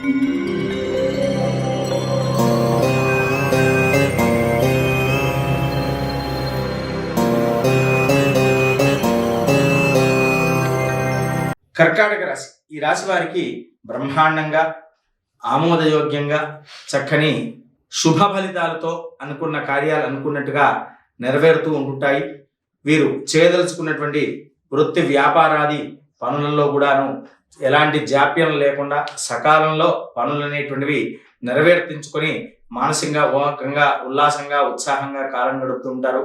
కర్కాటక రాశి. ఈ రాశి వారికి బ్రహ్మాండంగా ఆమోదయోగ్యంగా చక్కని శుభ ఫలితాలతో అనుకున్న కార్యాలు అనుకున్నట్టుగా నెరవేరుతూ ఉంటుంటాయి వీరు చేయదలుచుకున్నటువంటి వృత్తి వ్యాపారాది పనులలో కూడాను ఎలాంటి జాప్యం లేకుండా సకాలంలో పనులు అనేటువంటివి నెరవేర్తించుకొని మానసికంగా ఓహకంగా ఉల్లాసంగా ఉత్సాహంగా కాలం గడుపుతూ ఉంటారు.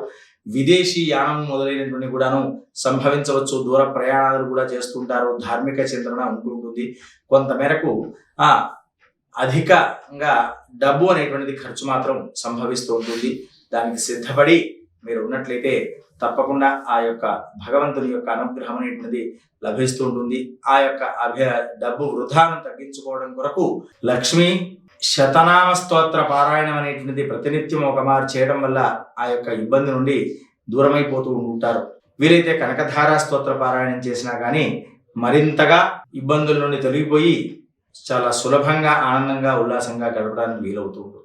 విదేశీ యానం మొదలైనటువంటి కూడాను సంభవించవచ్చు. దూర ప్రయాణాలు కూడా చేస్తుంటారు ధార్మిక చింతన ఉంటుంటుంది. కొంతమేరకు ఆ అధికంగా డబ్బు అనేటువంటిది ఖర్చు మాత్రం సంభవిస్తూ ఉంటుంది. దానికి సిద్ధపడి మీరు ఉన్నట్లయితే తప్పకుండా ఆ యొక్క భగవంతుని యొక్క అనుగ్రహం అనేటువంటిది లభిస్తూ ఉంటుంది. ఆ యొక్క అభి డబ్బు వృధాను తగ్గించుకోవడం కొరకు లక్ష్మి శతనామ స్తోత్ర పారాయణం అనేటువంటిది ప్రతినిత్యం ఒక మారు చేయడం వల్ల ఆ యొక్క ఇబ్బంది నుండి దూరమైపోతూ ఉంటారు. వీలైతే కనకధారా స్తోత్ర పారాయణం చేసినా కానీ మరింతగా ఇబ్బందుల నుండి తొలగిపోయి చాలా సులభంగా ఆనందంగా ఉల్లాసంగా గడపడానికి వీలవుతూ ఉంటుంది.